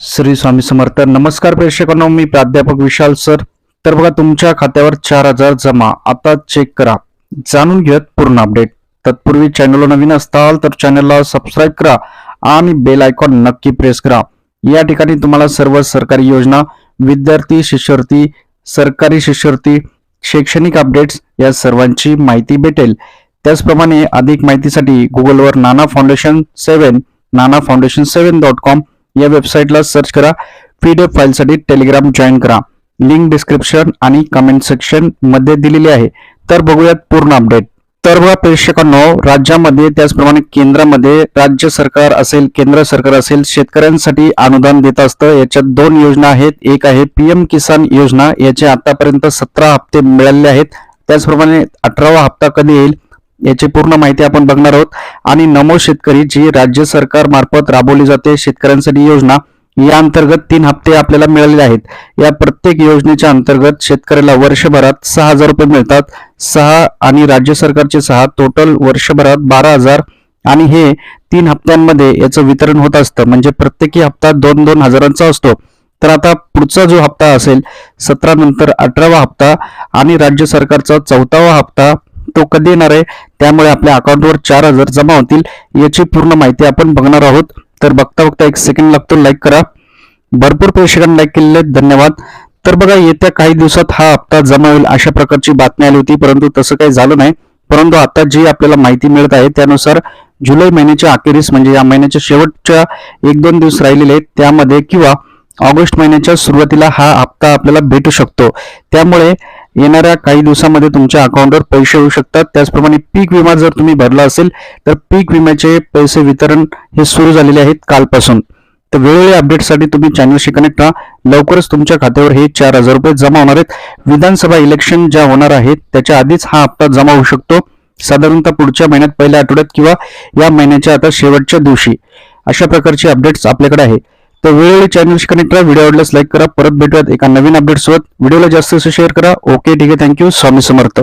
श्री स्वामी समर्थ. नमस्कार प्रेक्षकांनो मी प्राध्यापक विशाल सर. तर बघा तुमच्या खात्यावर चार हजार जमा. आता चेक करा. जाणून घेत पूर्ण अपडेट तत्पूर्वी चॅनलला नवीन असताल तर चॅनलला सबस्क्राईब करा आणि बेल आयकॉन नक्की प्रेस करा. या ठिकाणी तुम्हाला सर्व सरकारी योजना विद्यार्थी शिष्यवृत्ती सरकारी शिष्यवृत्ती शैक्षणिक अपडेट्स या सर्वांची माहिती भेटेल. त्याचप्रमाणे अधिक माहितीसाठी गुगलवर Nana foundation seven Nana foundation seven dot com या वेबसाईटला सर्च करा. पीडीएफ फाईलसाठी टेलिग्राम जॉईन करा. लिंक डिस्क्रिप्शन आणि कमेंट सेक्शनमध्ये दिलेली आहे. तर बघूयात पूर्ण अपडेट तर बघा प्रेक्षकांनो राज्यामध्ये त्याचप्रमाणे केंद्रामध्ये राज्य सरकार असेल केंद्र सरकार असेल शेतकऱ्यांसाठी अनुदान देत असतं. याच्यात दोन योजना आहेत. एक आहे पीएम किसान योजना. याचे आतापर्यंत सतरा हप्ते मिळालेले आहेत. त्याचप्रमाणे अठरावा हप्ता कधी येईल? याची पूर्ण माहिती आपण बघणार आहोत. आणि नमो शेतकरी जी राज्य सरकार मार्फत राबवली जाते शेतकऱ्यांसाठी योजना या अंतर्गत तीन हप्ते आपल्याला मिळालेले आहेत. या प्रत्येक योजनेच्या अंतर्गत शेतकऱ्याला वर्षभरात सहा हजार रुपये मिळतात. सहा आणि राज्य सरकारचे सहा टोटल वर्षभरात बारा हजार. आणि हे तीन हप्त्यांमध्ये याचं वितरण होत असतं. म्हणजे प्रत्येकी हप्ता दोन दोन हजारांचा असतो. तर आता पुढचा जो हप्ता असेल सतरा नंतर अठरावा हप्ता आणि राज्य सरकारचा चौथावा हप्ता तो कधी येणार आहे. त्यामुळे आपल्या अकाउंटवर चार हजार जमा होतील. याची पूर्ण माहिती आपण बघणार आहोत. तर बघता बघता एक सेकंड लागतो. लाईक करा. भरपूर प्रेक्षकांनी लाईक केलेले आहेत. धन्यवाद. तर बघा येत्या काही दिवसात हा हप्ता जमा होईल अशा प्रकारची बातमी आली होती. परंतु तसं काही झालं नाही. परंतु आता जी आपल्याला माहिती मिळत आहे त्यानुसार जुलै महिन्याच्या अखेरीस म्हणजे या महिन्याच्या शेवटच्या एक दोन दिवस राहिलेले आहेत त्यामध्ये किंवा ऑगस्ट महिन्याच्या सुरुवातीला हा हप्ता आपल्याला भेटू शकतो. त्यामुळे येणाऱ्या काही दिवसामध्ये तुमच्या अकाउंटवर पैसे येऊ शकतात. त्याचप्रमाणे पीक विमा जर तुम्ही भरला असेल तर पीक विम्याचे पैसे वितरण हे सुरू झालेले आहेत कालपासून. तर वेळोवेळी अपडेटसाठी तुम्ही चॅनलशी कनेक्ट राहा. लवकरच तुमच्या खात्यावर हे चार हजार रुपये जमा होणार आहेत. विधानसभा इलेक्शन ज्या होणार आहेत त्याच्या आधीच हा हप्ता जमा होऊ शकतो. साधारणतः पुढच्या महिन्यात पहिल्या आठवड्यात किंवा या महिन्याच्या आता शेवटच्या दिवशी. अशा प्रकारचे अपडेट्स आपल्याकडे आहे तर वेळोवेळी चॅनलशी कनेक्ट राहा व्हिडिओ आवडल्यास लाईक करा परत भेटूयात एका नवीन अपडेट सोबत. व्हिडिओला जास्त शेअर करा. ओके ठीक आहे. Thank you Swami Samarth.